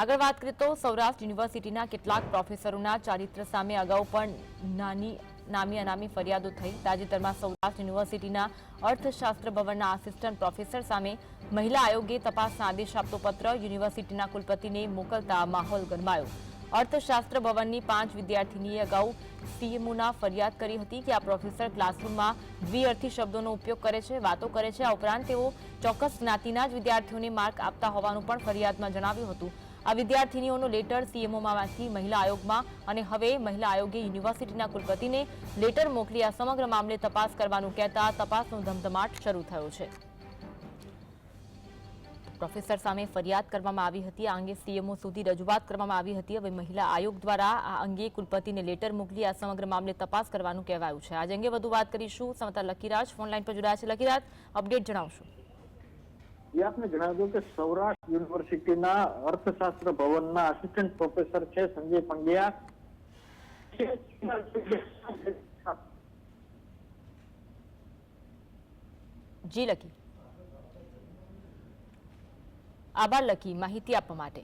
આગળ વાત કરીએ તો સૌરાષ્ટ્ર યુનિવર્સિટીના કેટલાક પ્રોફેસરોના ચારિત્ર સામે અગાઉ પણ નાની, નામી અનામી ફરિયાદો થઈ. તાજેતરમાં સૌરાષ્ટ્ર યુનિવર્સિટીના અર્થશાસ્ત્ર ભવનના આસિસ્ટન્ટ પ્રોફેસર સામે મહિલા આયોગે તપાસના આદેશ આપતો પત્ર યુનિવર્સિટીના કુલપતિને મોકલતા માહોલ ગરમાયો. અર્થશાસ્ત્ર ભવનની પાંચ વિદ્યાર્થીનીએ અગાઉ સીએમઓના ફરિયાદ કરી હતી કે આ પ્રોફેસર ક્લાસરૂમમાં દ્વિઅર્થી શબ્દોનો ઉપયોગ કરે છે, વાતો કરે છે. આ ઉપરાંત તેઓ ચોક્કસ જ્ઞાતિના જ વિદ્યાર્થીઓને માર્ક આપતા હોવાનું પણ ફરિયાદમાં જણાવ્યું હતું. આ વિદ્યાર્થીનીઓનો લેટર સીએમઓમાંથી મહિલા આયોગમાં અને હવે મહિલા આયોગે યુનિવર્સિટીના કુલપતિને લેટર મોકલી આ સમગ્ર મામલે તપાસ કરવાનું કહેતા તપાસનો ધમધમાટ શરૂ થયો છે. પ્રોફેસર સામે ફરિયાદ કરવામાં આવી હતી. આ અંગે સીએમઓ સુધી રજૂઆત કરવામાં આવી હતી. હવે મહિલા આયોગ દ્વારા આ અંગે કુલપતિને લેટર મોકલી આ સમગ્ર મામલે તપાસ કરવાનું કહેવાયું છે. આજે અંગે વધુ વાત કરીશું. સમતા લકીરાજ ફોનલાઈન પર જોડાયા છે. લકીરાજ, અપડેટ જણાવશો. એ આપને જણાવી કે સૌરાષ્ટ્ર યુનિવર્સિટીના અર્થશાસ્ત્ર ભવનના આસિસ્ટન્ટ પ્રોફેસર છે સંજય પંડ્યા. જી લકી. આભાર લકી, માહિતી આપવા માટે.